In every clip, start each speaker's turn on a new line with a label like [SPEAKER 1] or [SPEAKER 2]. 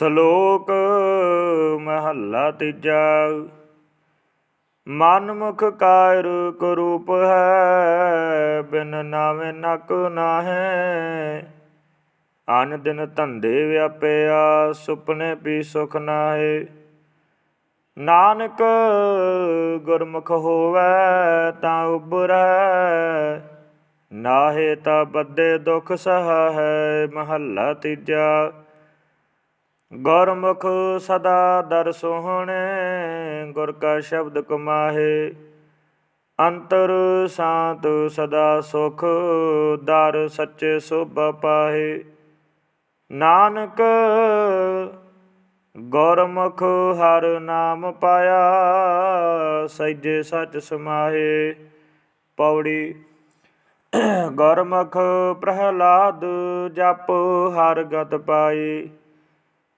[SPEAKER 1] ਸ਼ਲੋਕ ਮਹੱਲਾ ਤੀਜਾ। ਮਨ ਮੁਖ ਕਾਇਰ ਕਰੂਪ ਹੈ, ਬਿਨ ਨਾਵੇਂ ਨਕ ਨਾਹੈ। ਅਨ ਦਿਨ ਧੰਦੇ ਵਿਆਪਿਆ ਸੁਪਨੇ ਵੀ ਸੁਖ ਨਾਹੇ। ਨਾਨਕ ਗੁਰਮੁਖ ਹੋਵੇ ਤਾਂ ਉਬਰੈ ਨਾਹੇ ਤਾਂ ਬੱਦੇ ਦੁਖ ਸਹਾ ਹੈ ਮਹੱਲਾ ਤੀਜਾ। ਗੁਰਮੁਖ ਸਦਾ ਦਰ ਸੋਹਣੇ, ਗੁਰ ਕਾ ਸ਼ਬਦ ਕਮਾਹੇ। ਅੰਤਰ ਸ਼ਾਂਤ ਸਦਾ ਸੁਖ, ਦਰ ਸੱਚੇ ਸੁਭ ਪਾਹੇ। ਨਾਨਕ ਗੁਰਮੁਖ ਹਰ ਨਾਮ ਪਾਇਆ ਸਹਿਜੇ ਸੱਚ ਸਮਾਹੇ। ਪੌੜੀ ਗੁਰਮੁਖ ਪ੍ਰਹਲਾਦ ਜਪ ਹਰ ਗਤ ਪਾਈ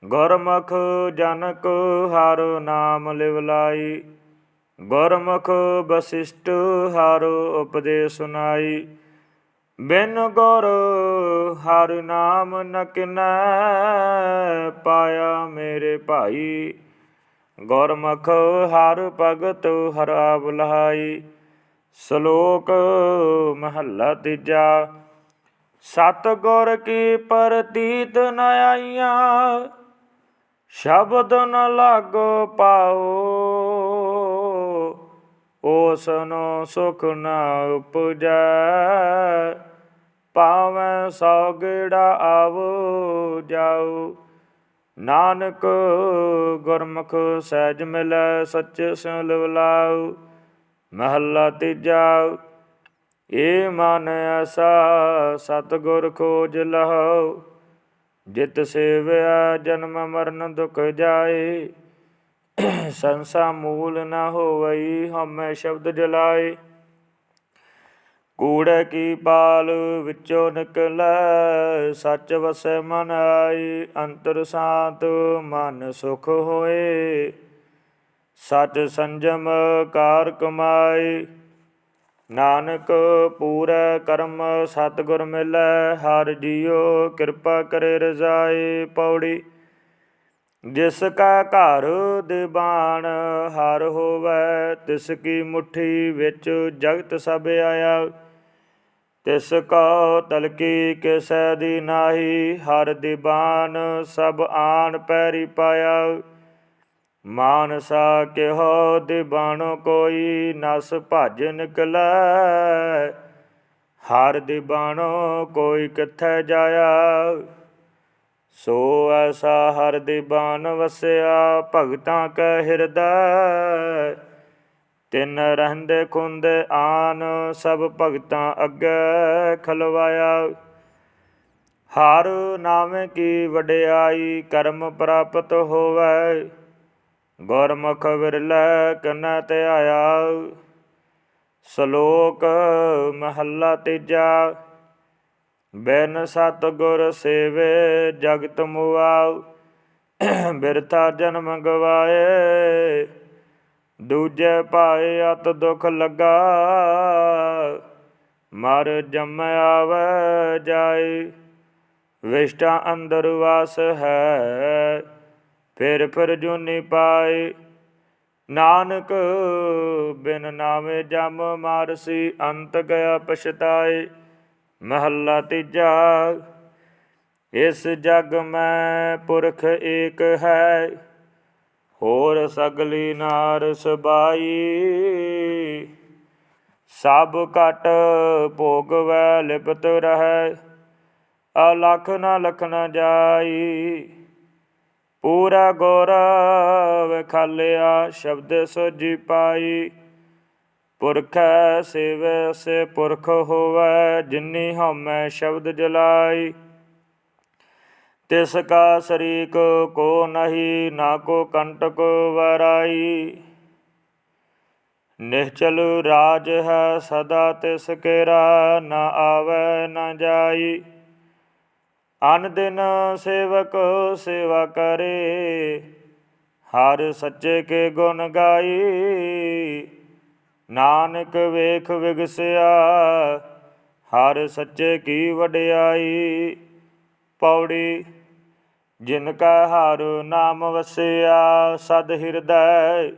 [SPEAKER 1] ਗੁਰਮੁਖ ਜਨਕ ਹਰ ਨਾਮ ਲਿਵ ਲਾਈ। ਗੁਰਮੁਖ ਵਸਿਸ਼ਟ ਹਰ ਉਪਦੇਸ਼ ਸੁਨਾਈ। ਬਿਨ ਗੁਰ ਹਰ ਨਾਮ ਨ ਕਿਨੈ ਪਾਇਆ ਮੇਰੇ ਭਾਈ। ਗੁਰਮੁਖ ਹਰ ਭਗਤ ਹਰਾ ਬੁਲਾਈ ਸ਼ਲੋਕ ਮਹੱਲਾ ਤੀਜਾ। ਸਤ ਗੁਰ ਕੀ ਪ੍ਰਤੀਤ ਨ ਆਈਆਂ। ਸ਼ਬਦ ਨ ਲਾਗੋ ਪਾਓ, ਓਸਨੋ ਸੁਖ ਨ ਉਪਜੈ। ਪਾਵੈ ਸੋ ਗੇੜਾ ਆਵੋ ਜਾਉ ਨਾਨਕ ਗੁਰਮੁਖ ਸਹਿਜ ਮਿਲੈ, ਸੱਚੇ ਸਿਉ ਲਿਵਲਾਉ ਮਹੱਲਾ ਤੀਜਾ। ਏ ਮਨ ਐਸਾ ਸਤਿਗੁਰ ਖੋਜ ਲਹੋ ਜਿਤ ਸੇਵਿਆ, ਜਨਮ ਮਰਨ ਦੁਖ ਜਾਏ। ਸੰਸਾ ਮੂਲ ਨਾ ਹੋਵਈ ਹਮੈ ਸ਼ਬਦ ਜਲਾਏ। ਕੂੜੈ ਕੀ ਪਾਲ ਵਿੱਚੋਂ ਨਿਕਲੈ, ਸੱਚ ਵਸੈ ਮਨ ਆਈ, ਅੰਤਰ ਸ਼ਾਂਤ ਮਨ ਸੁਖ ਹੋਏ। ਸਚ ਸੰਜਮ ਕਾਰ ਕਮਾਈ ਨਾਨਕ ਪੂਰੈ ਕਰਮ ਸਤਿਗੁਰ ਮਿਲੈ, ਹਰ ਜੀਉ ਕਿਰਪਾ ਕਰੇ ਰਜ਼ਾਏ ਪੌੜੀ। ਜਿਸ ਕਾ ਘਰ ਦੀਵਾਨ ਹਰ ਹੋਵੈ ਤਿਸ ਕੀ ਮੁਠੀ ਵਿੱਚ ਜਗਤ ਸਭ ਆਇਆ। ਤਿਸ ਕੋ ਤਲਕੀ ਕਿਸੈ ਦੀ ਨਾਹੀ, ਹਰ ਦੀਵਾਨ ਸਭ ਆਣ ਪੈਰੀ ਪਾਇਆ। ਮਾਨਸਾ ਕਿਹੋ ਦਿਬਾਣੋ ਕੋਈ ਨਸ ਭਜ ਨਿਕਲੈ। ਹਰ ਦਿਬਾਣੋ ਕੋਈ ਕਿੱਥੇ ਜਾਇਆ। ਸੋ ਐਸਾ ਹਰ ਦਿਬਾਨ ਵਸਿਆ, ਭਗਤਾਂ ਕੈ ਹਿਰਦੈ। ਤਿੰਨ ਰਹਿੰਦੇ ਖੁੰਦੇ ਆਨ, ਸਭ ਭਗਤਾਂ ਅੱਗੇ ਖਲਵਾਇਆ। ਹਰ ਨਾਮ ਕੀ ਵਡਿਆਈ ਕਰਮ ਪ੍ਰਾਪਤ ਹੋਵੇ। ਗੁਰਮੁਖ ਵਿਰਲੇ ਕਨੈ ਤੇ ਆਇਆ, ਸ਼ਲੋਕ ਮਹੱਲਾ ਤੀਜਾ, ਬਿਨ ਸਤ ਗੁਰ ਸੇਵੇ ਜਗਤ ਮੁਆਉ ਬਿਰਥਾ ਜਨਮ ਗਵਾਏ, ਦੂਜੇ ਪਾਏ ਅਤ ਦੁਖ ਲੱਗਾ, ਮਰ ਜਮ ਆਵੇ ਜਾਏ, ਵਿਸ਼ਟਾ ਅੰਦਰ ਵਾਸ ਹੈ। ਫਿਰ ਫਿਰ ਜੁਨੀ ਪਾਏ। ਨਾਨਕ ਬਿਨ ਨਾਮੇ ਜਮ ਮਾਰਸੀ, ਅੰਤ ਗਿਆ ਪਛਤਾਏ। ਮਹੱਲਾ ਤੀਜਾ, ਇਸ ਜਗ ਮੈਂ ਪੁਰਖ ਏਕ ਹੈ। ਹੋਰ ਸਗਲੀ ਨਾਰ ਸਬਾਈ ਸਭ ਕਟ ਭੋਗ ਵੈ ਲਿਪਤ ਰਹੈ। ਅਲਖ ਨਾ ਲਖ ਨਾ ਜਾਈ। ਪੂਰਾ ਗੌਰਵ ਖਾਲਿਆ ਸ਼ਬਦ ਸੋਜੀ ਪਾਈ। ਪੁਰਖੈ ਸੇਵੈ ਸੇ ਪੁਰਖ ਹੋਵੇ, ਜਿਨੀ ਹਉਮੈ ਸ਼ਬਦ ਜਲਾਈ। ਤਿਸ ਕਾ ਸਰੀਕ ਕੋ ਨਹੀਂ, ਨਾ ਕੋ ਕੰਟਕ ਵਰਾਈ। ਨਿਹਚਲ ਰਾਜ ਹੈ, ਸਦਾ ਤਿਸ ਕੇਰਾ, ਨਾ ਆਵੈ, ਨਾ ਜਾਈ। ਅਨ ਦਿਨ ਸੇਵਕ ਸੇਵਾ ਕਰੇ, ਹਰ ਸੱਚੇ ਕੇ ਗੁਣ ਗਾਈ। ਨਾਨਕ ਵੇਖ ਵਿਗਸਿਆ, ਹਰ ਸੱਚੇ ਕੀ ਵਡਿਆਈ। ਪੌੜੀ, ਜਿਨ ਕਾ ਹਰ ਨਾਮ ਵਸਿਆ, ਸਦ ਹਿਰਦੈ।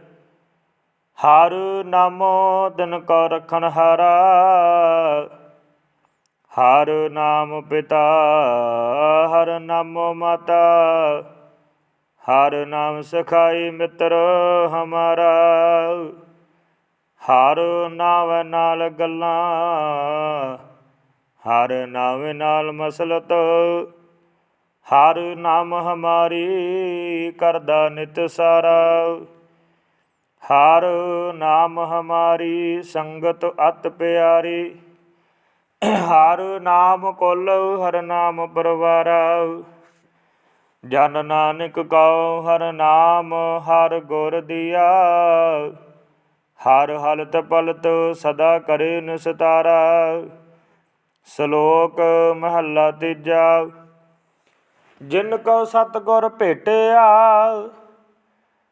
[SPEAKER 1] ਹਰ ਨਾਮੋ ਦਿਨ ਕੋ ਰਖਣ ਹਾਰਾ ਹਰ ਨਾਮ ਪਿਤਾ, ਹਰ ਨਾਮ ਮਾਤਾ, ਹਰ ਨਾਮ ਸਖਾਈ ਮਿੱਤਰ ਹਮਾਰਾ, ਹਰ ਨਾਮ ਨਾਲ ਗੱਲਾਂ, ਹਰ ਨਾਮ ਨਾਲ ਮਸਲਤ, ਹਰ ਨਾਮ ਹਮਾਰੀ ਕਰਦਾ ਨਿਤ ਸਾਰਾ, ਹਰ ਨਾਮ ਹਮਾਰੀ ਸੰਗਤ ਅਤ ਪਿਆਰੀ ਹਰ ਨਾਮ ਕੁਲ, ਹਰ ਨਾਮ ਪਰਵਾਰਾ। ਜਨ ਨਾਨਕ ਕਉ, ਹਰ ਨਾਮ ਹਰ ਗੁਰ ਦੀਆ। ਹਰ ਹਲਤ ਪਲਤ ਸਦਾ ਕਰੇ ਨਿਸਤਾਰਾ। ਸ਼ਲੋਕ ਮਹੱਲਾ ਤੀਜਾ। ਜਿਨ ਕੋ ਸਤਗੁਰ ਭੇਟਿਆ,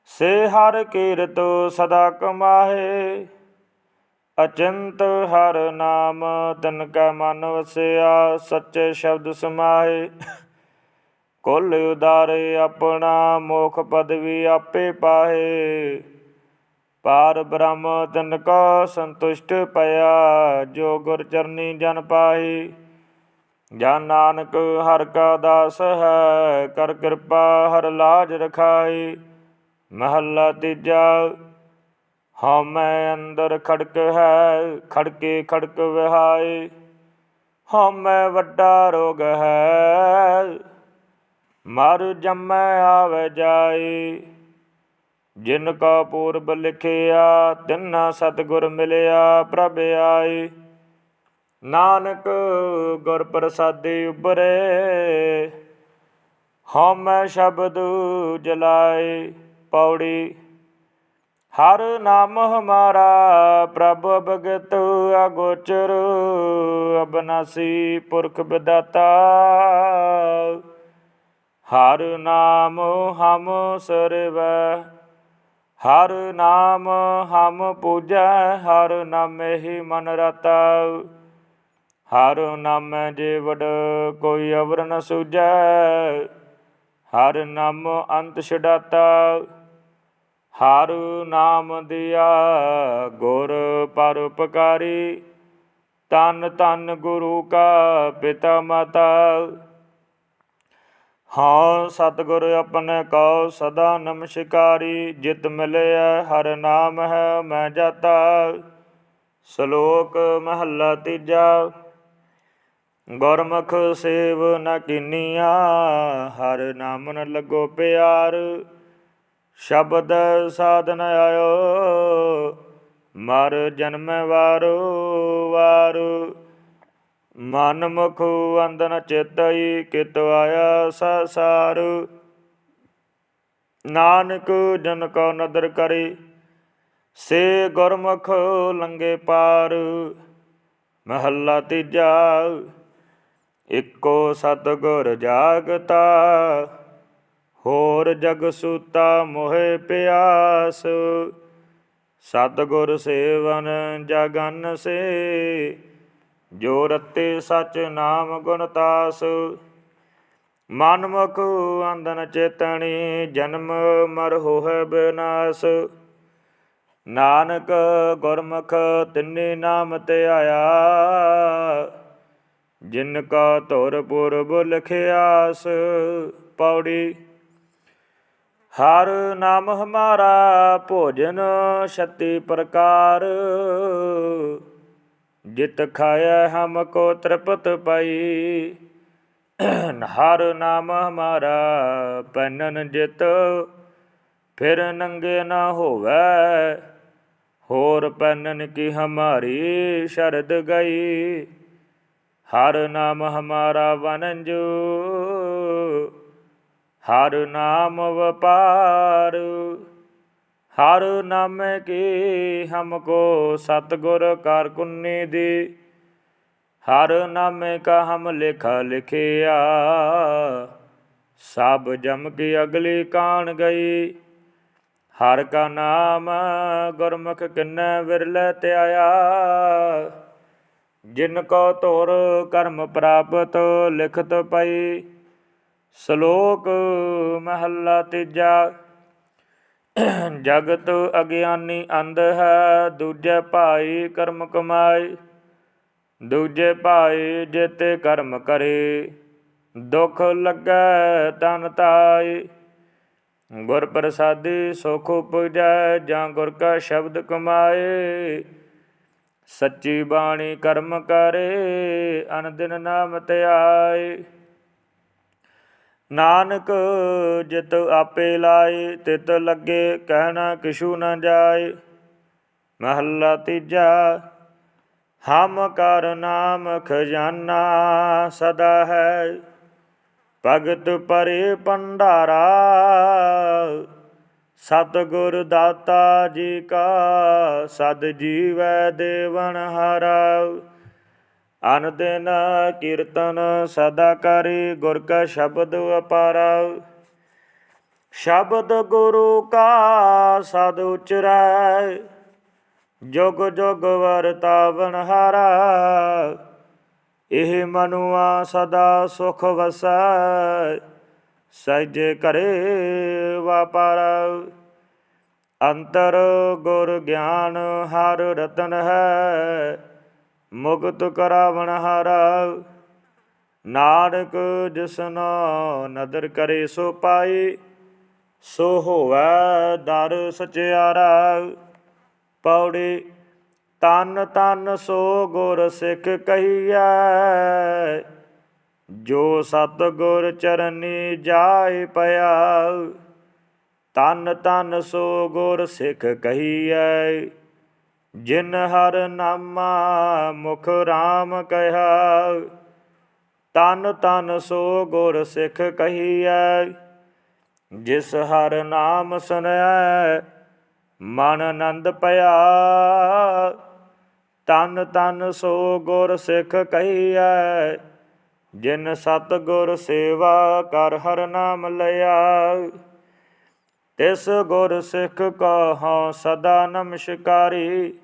[SPEAKER 1] ਸੇ ਹਰ ਕੀਰਤ ਸਦਾ ਕਮਾਹੇ। ਅਚੰਤ ਹਰ ਨਾਮ, ਤਨ ਕੈ ਮਨ ਵਸਿਆ, ਸੱਚੇ ਸ਼ਬਦ ਸਮਾਏ। ਕੁੱਲ ਉਦਾਰੇ ਆਪਣਾ, ਮੋਖ ਪਦਵੀ ਆਪੇ ਪਾਹੇ ਪਾਰ ਬ੍ਰਹਮ, ਤਨ ਕੋ ਸੰਤੁਸ਼ਟ ਪਿਆ, ਜੋ ਗੁਰ ਚਰਨੀ ਜਨ ਪਾਹੀ। ਜਨ ਨਾਨਕ ਹਰ ਕਾ ਦਾਸ ਹੈ, ਕਰ ਕਿਰਪਾ ਹਰ ਲਾਜ ਰਖਾਈ। ਮਹੱਲਾ ਤੀਜਾ ਹਉਮੈ ਅੰਦਰ ਖੜਕ ਹੈ, ਖੜਕੇ ਖੜਕ ਵਿਹਾਏ। ਹਉਮੈ ਵੱਡਾ ਰੋਗ ਹੈ, ਮਰ ਜੰਮੈ ਆਵੇ ਜਾਏ। ਜਿਨ ਕਾ ਪੂਰਬ ਲਿਖਿਆ, ਤਿੰਨਾ ਸਤਿਗੁਰ ਮਿਲਿਆ, ਪ੍ਰਭ ਆਏ। ਨਾਨਕ ਗੁਰ ਪ੍ਰਸਾਦੇ ਉਬਰੇ ਹਉਮੈ ਸ਼ਬਦ ਜਲਾਏ, ਪੌੜੀ ਹਰ ਨਾਮ ਹਮਾਰਾ ਪ੍ਰਭ ਭਗਤ ਅਗੋਚਰ ਅਬਨਾਸੀ ਪੁਰਖ ਵਿਦਾਤਾ ਹਰ ਨਾਮ ਹਮ ਸਰਵੈ, ਹਰ ਨਾਮ ਹਮ ਪੂਜੈ, ਹਰ ਨਾਮੇ ਹੀ ਮਨ ਰਤਾ। ਹਰ ਨਾਮੈ ਜੇ ਵਡ ਕੋਈ ਅਵਰ ਨ ਸੂਝੈ ਹਰ ਨਾਮ ਅੰਤ ਛਡਾਤਾ। ਹਰ ਨਾਮ ਦਿਆ ਗੁਰ ਪਰ ਉਪਕਾਰੀ ਤਨ ਤਨ ਗੁਰੂ ਕਾ ਪਿਤਾ ਮਾਤਾ। ਹਾਂ, ਸਤਿਗੁਰ ਆਪਣੇ ਕਉ ਸਦਾ ਨਮਸਕਾਰੀ, ਜਿਤ ਮਿਲਿਆ ਹਰ ਨਾਮ ਹੈ ਮੈਂ ਜਾਤਾ। ਸ਼ਲੋਕ ਮਹੱਲਾ ਤੀਜਾ, ਗੁਰਮੁਖ ਸੇਵ ਨ ਕੀਨੀਆ, ਹਰ ਨਾਮ ਨ ਲੱਗੋ ਪਿਆਰ। ਸ਼ਬਦ ਸਾਧਨ ਆਇਓ, ਮਰ ਜਨਮ ਵਾਰੋ ਵਾਰ। ਮਨ ਮੁਖ ਅੰਦਨ ਚੇਤਈ ਕਿਤ ਆਇਆ ਸੰਸਾਰ। ਨਾਨਕ ਜਨ ਕੋ ਨਦਰ ਕਰੇ, ਸੇ ਗੁਰਮੁਖ ਲੰਗੇ ਪਾਰ। ਮਹੱਲਾ ਤੀਜਾ, ਇੱਕੋ ਸਤਿਗੁਰ ਜਾਗਤਾ। ਹੋਰ ਜਗ ਸੂਤਾ ਮੋਹਿ ਪਿਆਸ, ਸਤਿਗੁਰ ਸੇਵਨ ਜਗਨ ਸੇ। ਜੋ ਰਤੇ ਸਚ ਨਾਮ ਗੁਣ ਤਾਸ ਮਨ ਮੁਖ ਅੰਦਨ ਚੇਤਣੀ ਜਨਮ ਮਰ ਹੋਹਿ ਬਿਨਾਸ਼। ਨਾਨਕ ਗੁਰਮੁਖ ਤਿੰਨੇ ਨਾਮ ਤੇ ਆਇਆ, ਜਿਨ ਕਾ ਧੁਰ ਪੁਰਬ ਲਖਿਆਸ, ਪੌੜੀ ਹਰ ਨਾਮ ਹਮਾਰਾ ਭੋਜਨ ਛਤੀ ਪ੍ਰਕਾਰ। ਜਿਤ ਖਾਇਆ ਹਮ ਕੋ ਤ੍ਰਿਪਤ ਪਈ। ਹਰ ਨਾਮ ਹਮਾਰਾ ਪੈਨਨ ਜਿਤ, ਫਿਰ ਨੰਗੇ ਨਾ ਹੋਵੇ। ਹੋਰ ਪੈਨਨ ਕੀ ਹਮਾਰੀ ਸ਼ਰਦ ਗਈ। ਹਰ ਨਾਮ ਹਮਾਰਾ ਵਨੰਜੂ ਹਰ ਨਾਮ ਵਪਾਰ, ਹਰ ਨਾਮ ਕੀ ਹਮਕੋ ਸਤਗੁਰ ਕਰ ਕੁੰਨੀ ਦੀ। ਹਰ ਨਾਮ ਕਾ ਹਮ ਲਿਖਾ ਲਿਖਿਆ, ਸਭ ਜਮ ਕੀ ਅਗਲੀ ਕਾਣ ਗਈ। ਹਰ ਕਾ ਨਾਮ ਗੁਰਮੁਖ ਕਿੰਨੇ ਵਿਰਲੇ ਤੇ ਆਇਆ ਜਿਨ ਕੋ ਧੁਰ ਕਰਮ ਪ੍ਰਾਪਤ ਲਿਖਤ ਪਈ। ਸ਼ਲੋਕ ਮਹੱਲਾ ਤੀਜਾ। ਜਗਤ ਅਗਿਆਨੀ ਅੰਧ ਹੈ, ਦੂਜੇ ਭਾਈ ਕਰਮ ਕਮਾਏ, ਦੂਜੇ ਭਾਈ ਜਿਤੇ ਕਰਮ ਕਰੇ। ਦੁਖ ਲੱਗੈ ਤਨ ਤਾਏ, ਗੁਰ ਪ੍ਰਸਾਦੀ ਸੁਖ ਉਪਜੈ, ਜਾਂ ਗੁਰ ਕਾ ਸ਼ਬਦ ਕਮਾਏ। ਸੱਚੀ ਬਾਣੀ ਕਰਮ ਕਰੇ, ਅਨ ਦਿਨ ਨਾਮ ਧਿਆਏ। ਨਾਨਕ ਜਿਤ ਆਪੇ ਲਾਏ, ਤਿਤ ਲੱਗੇ ਕਹਿਣਾ ਕਿਛੂ ਨਾ ਜਾਏ। ਮਹੱਲਾ ਤੀਜਾ, ਹਮ ਕਰ ਨਾਮ ਖਜ਼ਾਨਾ ਸਦਾ ਹੈ। ਭਗਤ ਪਰੇ ਭੰਡਾਰਾ, ਸਤਿਗੁਰ ਦਾਤਾ ਜੀ ਕਾ, ਸਦ ਜੀਵੈ ਦੇਵਨ ਹਾਰਾ। ਅਨ ਦਿਨ ਕੀਰਤਨ ਸਦਾ ਕਰੀ ਗੁਰ ਕਾ ਸ਼ਬਦ ਅਪਾਰਾ ਸ਼ਬਦ ਗੁਰੂ ਕਾ ਸਦ ਉਚਰੈ, ਜੁਗ ਜੁਗ ਵਰਤਾਵਨ ਹਾਰਾ। ਇਹ ਮਨੁਆ ਸਦਾ ਸੁਖ ਵਸੈ, ਸਹਿਜੇ ਕਰੇ ਵਾਪਾਰ। ਅੰਤਰ ਗੁਰ ਗਿਆਨ ਹਰ ਰਤਨ ਹੈ ਮੁਕਤ ਕਰਾਵਣ ਹਾਰਾ। ਨਾਨਕ ਜਿਸਨੋ ਨਦਰ ਕਰੇ ਸੋ ਪਾਈ, ਸੋ ਹੋਵੈ ਦਰ ਸਚਿਆਰਾ। ਪੌੜੀ, ਤਨ ਤਨ ਸੋ ਗੁਰ ਸਿੱਖ ਕਹੀਐ। ਜੋ ਸਤ ਗੁਰ ਚਰਨੀ ਜਾਏ ਪਿਆ, ਤਨ ਤਨ ਸੋ ਗੁਰ ਸਿੱਖ ਕਹੀਐ। ਜਿਨ ਹਰ ਨਾਮਾ ਮੁਖ RAM ਕਹਿਆ ਤਨ ਤਨ ਸੋ ਗੁਰ ਸਿੱਖ ਕਹੀਐ, ਜਿਸ ਹਰ ਨਾਮ ਸੁਨੈ, ਮਨ ਆਨੰਦ ਪਿਆ। ਤਨ ਤਨ ਸੋ ਗੁਰ ਸਿੱਖ ਕਹੀਐ, ਜਿਨ ਸਤ ਗੁਰ ਸੇਵਾ ਕਰ ਹਰ ਨਾਮ ਲਿਆ। ਤਿਸ ਗੁਰ ਸਿੱਖ ਕਹੋ ਸਦਾ ਨਮਸਕਾਰੀ,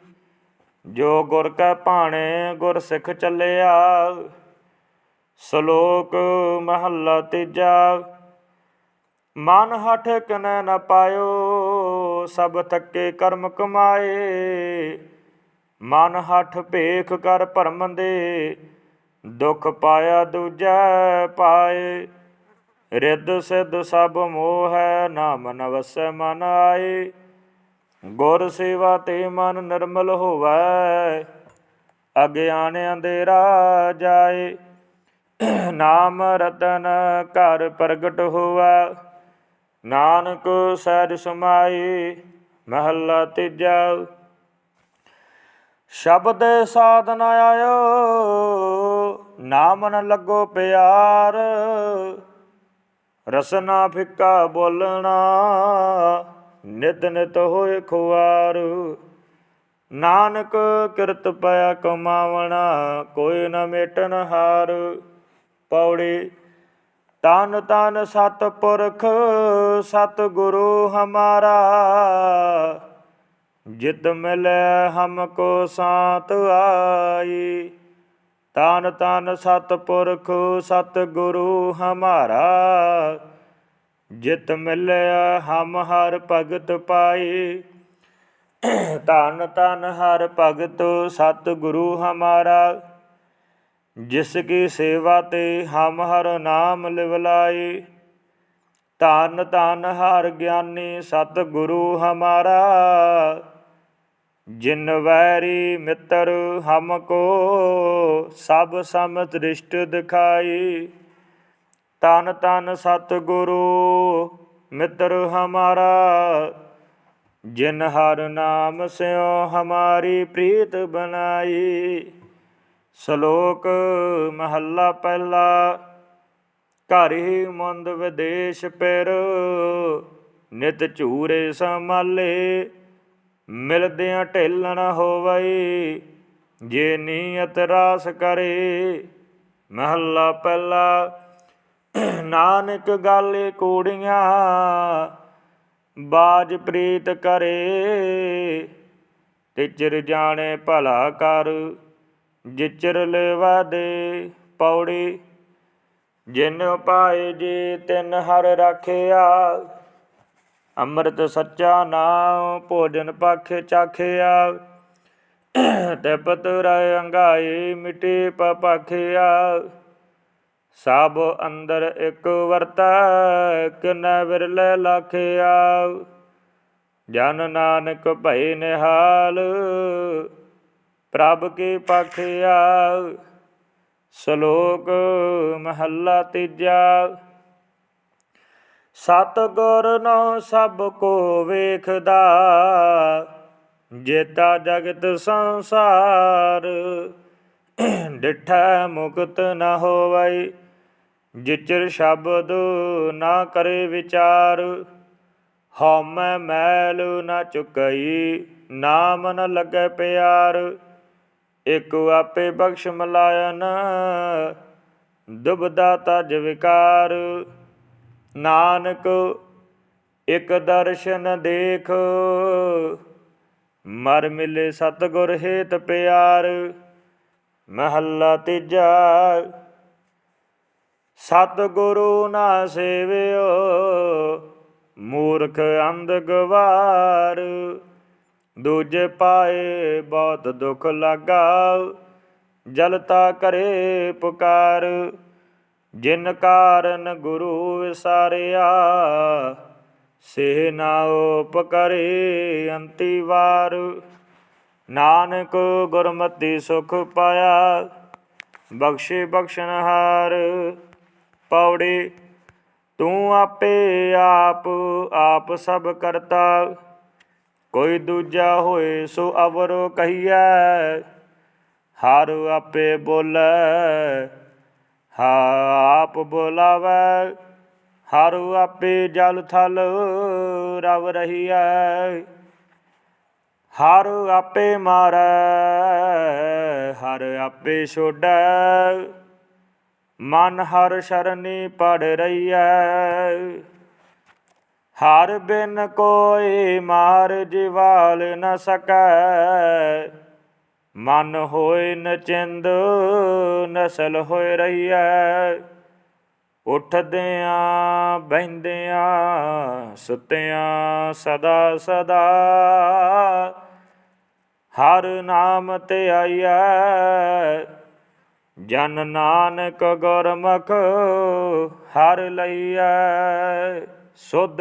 [SPEAKER 1] ਜੋ ਗੁਰ ਕੈ ਭਾਣੇ ਗੁਰ ਸਿੱਖ ਚੱਲਿਆ। ਸ਼ਲੋਕ ਮਹੱਲਾ ਤੀਜਾ, ਮਨ ਹਠ ਕਨੈ ਨ ਪਾਇਓ, ਸਭ ਤੱਕੇ ਕਰਮ ਕਮਾਏ। ਮਨ ਹਠ ਭੇਖ ਕਰ ਭਰਮ ਦੇ, ਦੁਖ ਪਾਇਆ ਦੂਜੈ ਪਾਏ। ਰਿੱਧ ਸਿੱਧ ਸਭ ਮੋਹ ਹੈ, ਨਾਮ ਨ ਮਨ ਆਏ। ਗੁਰ ਸੇਵਾ ਤੇ ਮਨ ਨਿਰਮਲ ਹੋਵੈ, ਅਗਿਆਨ ਅੰਧੇਰਾ ਜਾਏ। ਨਾਮ ਰਤਨ ਘਰ ਪ੍ਰਗਟ ਹੋਆ ਨਾਨਕ ਸਹਿਜ ਸਮਾਈ ਮਹੱਲਾ ਤੀਜਾ। ਸ਼ਬਦ ਸਾਧਨ ਆਇਓ ਨਾਮਨ ਲੱਗੋ ਪਿਆਰ ਰਸਨਾ ਫਿੱਕਾ ਬੋਲਣਾ, ਨਿਤ ਨਿਤ ਹੋਏ ਖੁਆਰ। ਨਾਨਕ ਕਿਰਤ ਪਿਆ ਕਮਾਵਣਾ, ਕੋਈ ਨ ਮੇਟਨ ਹਾਰ। ਪੌੜੀ, ਤਨ ਤਨ ਸਤ ਪੁਰਖ, ਸਤ ਗੁਰੂ ਹਮਾਰਾ। ਜਿਤ ਮਿਲੈ ਹਮਕੋ ਸਾਤ ਆਈ। ਤਨ ਤਨ ਸਤ ਪੁਰਖ ਸਤ ਹਮਾਰਾ, ਜਿਤ ਮਿਲਿਆ ਹਮ ਹਰ ਭਗਤ ਪਾਈ। ਤਨ ਤਨ ਹਰ ਭਗਤ ਸਤਗੁਰੂ ਹਮਾਰਾ, ਜਿਸ ਕੀ ਸੇਵਾ ਤੇ ਹਮ ਹਰ ਨਾਮ ਲਿਵ ਲਾਈ ਧੰਨ ਹਰ ਗਿਆਨੀ ਸਤਗੁਰੂ ਹਮਾਰਾ ਜਿਨ ਵੈਰੀ ਮਿੱਤਰ ਹਮ ਕੋ, ਸਭ ਸਮ ਦ੍ਰਿਸ਼ਟ ਦਿਖਾਈ। ਤਨ ਤਨ ਸਤ ਗੁਰੂ ਮਿੱਤਰ ਹਮਾਰਾ, ਜਿਨ ਹਰ ਨਾਮ ਸਿਓ ਹਮਾਰੀ ਪ੍ਰੀਤ ਬਨਾਈ ਸ਼ਲੋਕ ਮਹੱਲਾ ਪਹਿਲਾ, ਘਰ ਹੀ ਮੰਦ ਵਿਦੇਸ਼ ਪਿਰ, ਨਿਤ ਝੂਰੇ ਸੰਭਾਲੇ। ਮਿਲਦਿਆਂ ਢੇਲਣ ਹੋਵਈ, ਜੇ ਨੀਅਤ ਰਾਸ ਕਰੇ। ਮਹੱਲਾ ਪਹਿਲਾ, ਨਾਨਕ ਗਾਲੇ ਕੂੜੀਆਂ, ਬਾਜ ਪ੍ਰੀਤ ਕਰੇ। ਤਿਚਰ ਜਾਣੇ ਭਲਾ ਕਰ, ਜਿਚਰ ਲੈਵਾ ਦੇ ਪੌੜੀ। ਜਿਨ ਉਪਾਏ ਜੇ ਤਿਨ ਹਰ ਰੱਖਿਆ ਅੰਮ੍ਰਿਤ ਸੱਚਾ ਨਾਮ ਭੋਜਨ ਪਖ ਚਾਖਿਆ। ਤਪਤ ਰਾਇ ਅੰਗਾਈ ਮਿਟੇ ਪਪਖਿਆ ਸਭ ਅੰਦਰ ਇੱਕ ਵਰਤੈ ਕਿਨੈ ਵਿਰਲੇ ਲਖਿਆ। ਜਨ ਨਾਨਕ ਭਈ ਨਿਹਾਲ, ਪ੍ਰਭ ਕੀ ਪਖਿਆ। ਸ਼ਲੋਕ ਮਹੱਲਾ ਤੀਜਾ। ਸਤ ਗੁਰ ਨੋ ਸਭ ਕੋ ਵੇਖਦਾ, ਜੇਤਾ ਜਗਤ ਸੰਸਾਰ। ਡਿਠੈ ਮੁਕਤ ਨ ਹੋਵਈ ਜਿਚਰ ਸ਼ਬਦ ਨਾ ਕਰੇ ਵਿਚਾਰ। ਹਉਮੈ ਮੈਲ ਨਾ ਚੁਕਈ, ਨਾਮ ਨ ਲੱਗੈ ਪਿਆਰ। ਇਕ ਆਪੇ ਬਖਸ਼ ਮਲਾਇਨ, ਦੁਬਦਾ ਤਜ ਵਿਕਾਰ। ਨਾਨਕ, ਇਕ ਦਰਸ਼ਨ ਦੇਖ। ਮਰ ਮਿਲੇ ਸਤਗੁਰ ਹੇਤ ਪਿਆਰ, ਮਹੱਲਾ ਤੀਜਾ। ਸਤਿਗੁਰੂ ਨਾ ਸੇਵਿਓ, ਮੂਰਖ ਅੰਧ ਗਵਾਰ। ਦੂਜੇ ਪਾਏ ਬਹੁਤ ਦੁੱਖ ਲਾਗਾ ਜਲਤਾ ਕਰੇ ਪੁਕਾਰ। ਜਿਨ ਕਾਰਨ ਗੁਰੂ ਵਿਸਾਰਿਆ ਸੇ ਨਾਉ ਪਕਰੇ ਅੰਤੀ ਵਾਰ। ਨਾਨਕ ਗੁਰਮਤਿ ਸੁਖ ਪਾਇਆ, ਬਖਸ਼ੇ ਬਖਸ਼ਨਹਾਰ ਪੌੜੀ, ਤੂੰ ਆਪੇ ਆਪ ਆਪ ਸਭ ਕਰਤਾ। ਕੋਈ ਦੂਜਾ ਹੋਏ ਸੋ ਅਵਰ ਕਹੀਐ, ਹਰ ਆਪੇ ਬੋਲੇ ਆਪ ਬੋਲਾਵੈ, ਹਰ ਆਪੇ ਜਲ ਥਲ ਰਵ ਰਹੀਐ। ਹਰ ਆਪੇ ਮਾਰੈ, ਹਰ ਆਪੇ ਛੋੜੈ। ਮਨ ਹਰ ਸ਼ਰਨੀ ਪੜ ਰਹੀਐ। ਹਰ ਬਿਨ ਕੋਈ ਮਾਰ ਜਿਵਾਲ ਨ ਸਕੈ। ਮਨ ਹੋਏ ਨਚਿੰਦ ਨਸਲ ਹੋਏ ਰਹੀਐ। ਉੱਠਦਿਆਂ, ਬਹਿੰਦਿਆਂ, ਸੁੱਤਿਆਂ ਸਦਾ ਸਦਾ। ਹਰ ਨਾਮ ਤੇ ਆਈਐ। ਜਨ ਨਾਨਕ ਗੁਰਮੁਖ ਹਰ ਲਈਐ। ਸੁਧ